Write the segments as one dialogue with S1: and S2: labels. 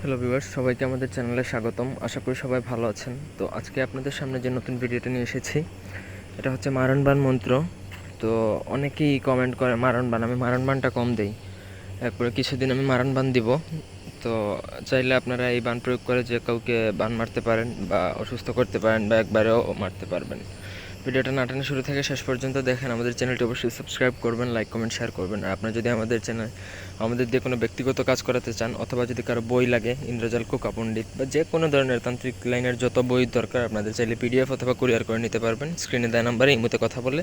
S1: Hello viewers সবাইকে আমাদের চ্যানেলে স্বাগতম। আশা করি সবাই ভালো আছেন। তো আজকে আপনাদের সামনে যে নতুন ভিডিওটা নিয়ে এসেছি, এটা হচ্ছে মারণবান মন্ত্র। তো অনেকেই কমেন্ট করে মারণবান আমি মারণবানটা কম দেই। এরপরে কিছুদিন আমি মারণবান দিব। তো চাইলে আপনারা এই বান প্রয়োগ করে যে কাউকে বান মারতে পারেন বা অসুস্থ করতে পারেন বা একবারেও মারতে পারবেন। ভিডিওটা নাটানো শুরু থেকে শেষ পর্যন্ত দেখেন, আমাদের চ্যানেলটি অবশ্যই সাবস্ক্রাইব করবেন লাইক কমেন্ট শেয়ার করবেন। আর আপনার যদি আমাদের চ্যানেল, আমাদের দিয়ে কোনো ব্যক্তিগত কাজ করাতে চান, অথবা যদি কারও বই লাগে, ইন্দ্রজাল কোকা পণ্ডিত বা যে কোনো ধরনের তান্ত্রিক লাইনের যত বই দরকার, আপনাদের চাইলে পিডিএফ অথবা কুরিয়ার করে নিতে পারবেন। স্ক্রিনে দেয় নাম্বারে এই মতে কথা বলে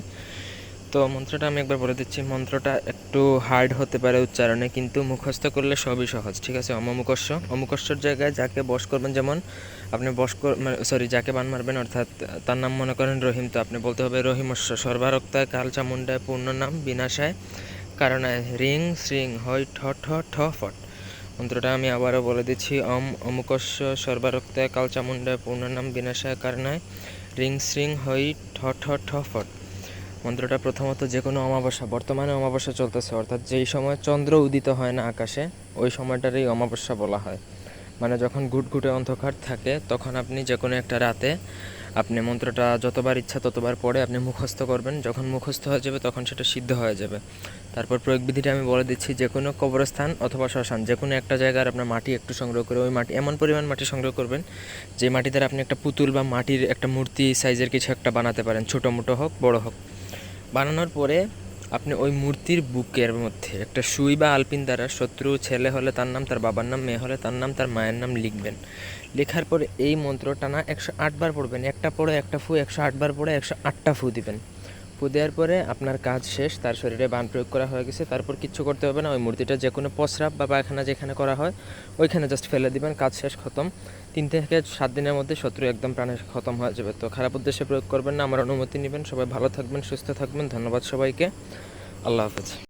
S1: তো মন্ত্রটা আমি একবার বলে দিচ্ছি, মন্ত্রটা একটু হার্ড হতে পারে উচ্চারণে, কিন্তু মুখস্থ করলে সবই সহজ, ঠিক আছে? অমুকস্য অমুকস্যর জায়গায় যাকে বস করবেন, যেমন আপনি বস সরি যাকে বান মারবেন, অর্থাৎ তার নাম মনে করেন রহিম, তো আপনি বলতে হবে রহিমস্য, সর্বারক্তায় কাল চামুন্ডায় পূর্ণ নাম বিনাশায় কারণায় রিং শ্রিং হয় ঠ ঠ ঠ, ফট। মন্ত্রটা আমি আবারও বলে দিচ্ছি, অম অমুকস্য সর্বারক্তায় কাল চামুন্ডায় পূর্ণ নাম বিনাশায় কারণায় রিং শ্রিং হই ঠ ঠ ঠ, ফট। মন্ত্রটা প্রথমত যে কোনো অমাবস্যা, বর্তমানে অমাবস্যা চলতেছে, অর্থাৎ যেই সময় চন্দ্র উদিত হয় না আকাশে, ওই সময়টারই অমাবস্যা বলা হয়। মানে যখন ঘুটঘুটে অন্ধকার থাকে, তখন আপনি যে কোনো একটা রাতে আপনি মন্ত্রটা যতবার ইচ্ছা ততবার পড়ে আপনি মুখস্থ করবেন। যখন মুখস্থ হয়ে যাবে, তখন সেটা সিদ্ধ হয়ে যাবে। তারপর প্রয়োগ বিধিটা আমি বলে দিচ্ছি, যে কোনো কবরস্থান অথবা শ্মশান, যে কোনো একটা জায়গার আপনার মাটি একটু সংগ্রহ করে, ওই মাটি, এমন পরিমাণ মাটি সংগ্রহ করবেন, যে মাটি দ্বারা আপনি একটা পুতুল বা মাটির একটা মূর্তি সাইজের কিছু একটা বানাতে পারেন, ছোটো মোটো হোক, বড় হোক। বানানোর পরে আপনি ওই মূর্তির বুকের মধ্যে একটা সুই বা আলপিন দ্বারা শত্রু, ছেলে হলে তার নাম, তার বাবার নাম, মেয়ে হলে তার নাম, তার মায়ের নাম লিখবেন। লেখার পরে এই মন্ত্রটা না একশো আটবার পড়বেন, একটা পড়ে একটা ফু, একশো আটবার পড়ে একশো আটটা ফু দিবেন। ফু দেওয়ার পরে আপনার কাজ শেষ, তার শরীরে বান প্রয়োগ করা হয়ে গেছে। তারপর কিচ্ছু করতে হবে না, ওই মূর্তিটা যে কোনো প্রস্রাব বা পায়খানা যেখানে করা হয়, ওইখানে জাস্ট ফেলে দিবেন, কাজ শেষ, খতম। তিন থেকে সাত দিনের মধ্যে শত্রু একদম প্রাণে খতম হয়ে যাবে। তো খারাপ উদ্দেশ্যে প্রয়োগ করবেন না, আমার অনুমতি নেবেন। সবাই ভালো থাকবেন, সুস্থ থাকবেন। ধন্যবাদ সবাইকে। আল্লাহ হাফেজ।